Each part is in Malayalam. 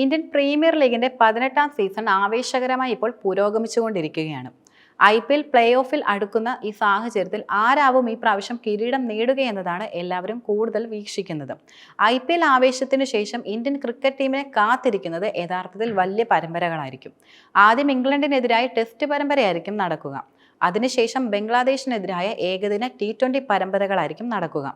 ഇന്ത്യൻ പ്രീമിയർ ലീഗിന്റെ പതിനെട്ടാം സീസൺ ആവേശകരമായി ഇപ്പോൾ പുരോഗമിച്ചുകൊണ്ടിരിക്കുകയാണ്. ഐ പി എൽ പ്ലേ ഓഫിൽ അടുക്കുന്ന ഈ സാഹചര്യത്തിൽ ആരാവും ഈ പ്രാവശ്യം കിരീടം നേടുകയെന്നതാണ് എല്ലാവരും കൂടുതൽ വീക്ഷിക്കുന്നത്. ഐ പി എൽ ആവേശത്തിനു ശേഷം ഇന്ത്യൻ ക്രിക്കറ്റ് ടീമിനെ കാത്തിരിക്കുന്നത് യഥാർത്ഥത്തിൽ വലിയ പരമ്പരകളായിരിക്കും. ആദ്യം ഇംഗ്ലണ്ടിനെതിരായി ടെസ്റ്റ് പരമ്പരയായിരിക്കും നടക്കുക. അതിനുശേഷം ബംഗ്ലാദേശിനെതിരായ ഏകദിന ടി ട്വന്റി പരമ്പരകളായിരിക്കും നടക്കുക.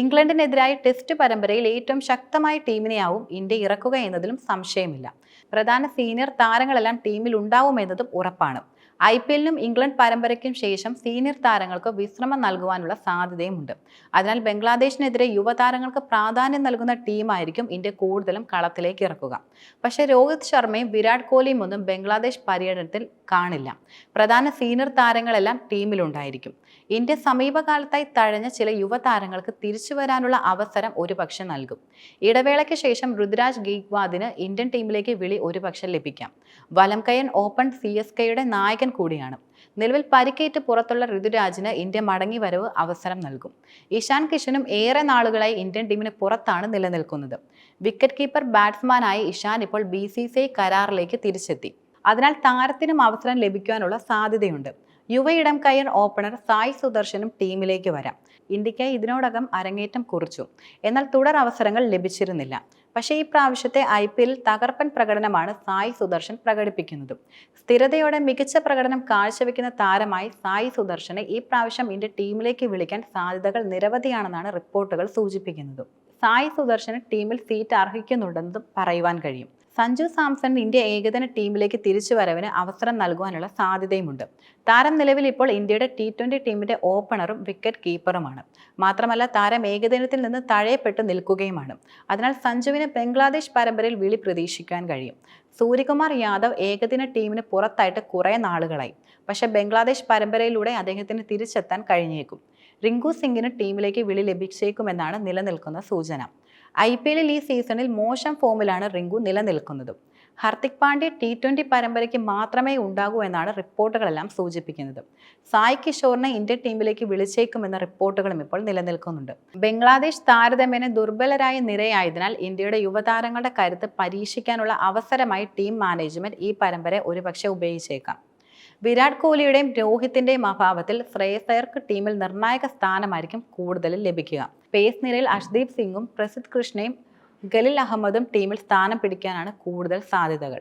ഇംഗ്ലണ്ടിനെതിരായ ടെസ്റ്റ് പരമ്പരയിൽ ഏറ്റവും ശക്തമായ ടീമിനെയാവും ഇന്ത്യ ഇറക്കുക എന്നതിലും സംശയമില്ല. പ്രധാന സീനിയർ താരങ്ങളെല്ലാം ടീമിൽ ഉണ്ടാവുമെന്നതും ഉറപ്പാണ്. ഐ പി എല്ലിനും ഇംഗ്ലണ്ട് പരമ്പരയ്ക്കും ശേഷം സീനിയർ താരങ്ങൾക്ക് വിശ്രമം നൽകുവാനുള്ള സാധ്യതയുമുണ്ട്. അതിനാൽ ബംഗ്ലാദേശിനെതിരെ യുവതാരങ്ങൾക്ക് പ്രാധാന്യം നൽകുന്ന ടീമായിരിക്കും ഇന്ത്യ കൂടുതലും കളത്തിലേക്ക് ഇറക്കുക. പക്ഷേ രോഹിത് ശർമ്മയും വിരാട് കോഹ്ലിയും ഒന്നും ബംഗ്ലാദേശ് പര്യടനത്തിൽ കാണില്ല. പ്രധാന സീനിയർ താരങ്ങളെല്ലാം ടീമിലുണ്ടായിരിക്കും. ഇന്ത്യ സമീപകാലത്തായി തഴഞ്ഞ ചില യുവതാരങ്ങൾക്ക് തിരിച്ചു വരാനുള്ള അവസരം ഒരുപക്ഷെ നൽകും. ഇടവേളയ്ക്ക് ശേഷം ഋതുരാജ് ഗീഗ്വാദിന് ഇന്ത്യൻ ടീമിലേക്ക് വിളി ഒരുപക്ഷെ ലഭിക്കാം. വലംകയൻ ഓപ്പൺ സി എസ് കെയുടെ നായകൻ കൂടിയാണ്. നിലവിൽ പരിക്കേറ്റ് പുറത്തുള്ള ഋതുരാജിന് ഇന്ത്യ മടങ്ങി വരവ് അവസരം നൽകും. ഇഷാൻ കിഷനും ഏറെ നാളുകളായി ഇന്ത്യൻ ടീമിന് പുറത്താണ് നിലനിൽക്കുന്നത്. വിക്കറ്റ് കീപ്പർ ബാറ്റ്സ്മാനായി ഇഷാൻ ഇപ്പോൾ ബി കരാറിലേക്ക് തിരിച്ചെത്തി. അതിനാൽ താരത്തിനും അവസരം ലഭിക്കാനുള്ള സാധ്യതയുണ്ട്. യുവ ഇടം കയ്യർ ഓപ്പണർ സായ് സുദർശനും ടീമിലേക്ക് വരാം. ഇന്ത്യക്കായി ഇതിനോടകം അരങ്ങേറ്റം കുറിച്ചു. എന്നാൽ തുടർ അവസരങ്ങൾ ലഭിച്ചിരുന്നില്ല. പക്ഷേ ഈ പ്രാവശ്യത്തെ ഐ പി എല്ലിൽ തകർപ്പൻ പ്രകടനമാണ് സായ് സുദർശൻ പ്രകടിപ്പിക്കുന്നത്. സ്ഥിരതയോടെ മികച്ച പ്രകടനം കാഴ്ചവെക്കുന്ന താരമായി സായ് സുദർശനെ ഈ പ്രാവശ്യം ഇന്ത്യ ടീമിലേക്ക് വിളിക്കാൻ സാധ്യതകൾ നിരവധിയാണെന്നാണ് റിപ്പോർട്ടുകൾ സൂചിപ്പിക്കുന്നത്. സായ് സുദർശന് ടീമിൽ സീറ്റ് അർഹിക്കുന്നുണ്ടെന്നും പറയുവാൻ കഴിയും. സഞ്ജു സാംസൺ ഇന്ത്യ ഏകദിന ടീമിലേക്ക് തിരിച്ചു വരവിന് അവസരം നൽകുവാനുള്ള സാധ്യതയുമുണ്ട്. താരം നിലവിൽ ഇപ്പോൾ ഇന്ത്യയുടെ ടി ട്വന്റി ടീമിന്റെ ഓപ്പണറും വിക്കറ്റ് കീപ്പറുമാണ് മാത്രമല്ല താരം ഏകദിനത്തിൽ നിന്ന് തഴയപ്പെട്ട് നിൽക്കുകയുമാണ്. അതിനാൽ സഞ്ജുവിന് ബംഗ്ലാദേശ് പരമ്പരയിൽ വിളി പ്രതീക്ഷിക്കാൻ കഴിയും. സൂര്യകുമാർ യാദവ് ഏകദിന ടീമിന് പുറത്തായിട്ട് കുറേ നാളുകളായി. പക്ഷേ ബംഗ്ലാദേശ് പരമ്പരയിലൂടെ അദ്ദേഹത്തിന് തിരിച്ചെത്താൻ കഴിഞ്ഞേക്കും. റിങ്കു സിംഗിന് ടീമിലേക്ക് വിളി ലഭിച്ചേക്കുമെന്നാണ് നിലനിൽക്കുന്ന സൂചന. ഐ പി എല്ലിൽ ഈ സീസണിൽ മോശം ഫോമിലാണ് റിങ്കു നിലനിൽക്കുന്നതും. ഹർദിക് പാണ്ഡ്യ ടി ട്വന്റി പരമ്പരയ്ക്ക് മാത്രമേ ഉണ്ടാകൂ എന്നാണ് റിപ്പോർട്ടുകളെല്ലാം സൂചിപ്പിക്കുന്നത്. സായ് കിഷോറിനെ ഇന്ത്യൻ ടീമിലേക്ക് വിളിച്ചേക്കുമെന്ന റിപ്പോർട്ടുകളും ഇപ്പോൾ നിലനിൽക്കുന്നുണ്ട്. ബംഗ്ലാദേശ് താരതമ്യേന ദുർബലരായ നിരയായതിനാൽ ഇന്ത്യയുടെ യുവതാരങ്ങളുടെ കരുത്ത് പരീക്ഷിക്കാനുള്ള അവസരമായി ടീം മാനേജ്മെന്റ് ഈ പരമ്പര ഒരുപക്ഷെ ഉപയോഗിച്ചേക്കാം. വിരാട് കോഹ്ലിയുടെയും രോഹിത്തിന്റെയും അഭാവത്തിൽ ശ്രേയസയർക്ക് ടീമിൽ നിർണായക സ്ഥാനമായിരിക്കും കൂടുതൽ ലഭിക്കുക. പേസ് നിരയിൽ അഷ്ദീപ് സിംഗും പ്രസിദ് കൃഷ്ണയും ഗലിൽ അഹമ്മദും ടീമിൽ സ്ഥാനം പിടിക്കാനാണ് കൂടുതൽ സാധ്യതകൾ.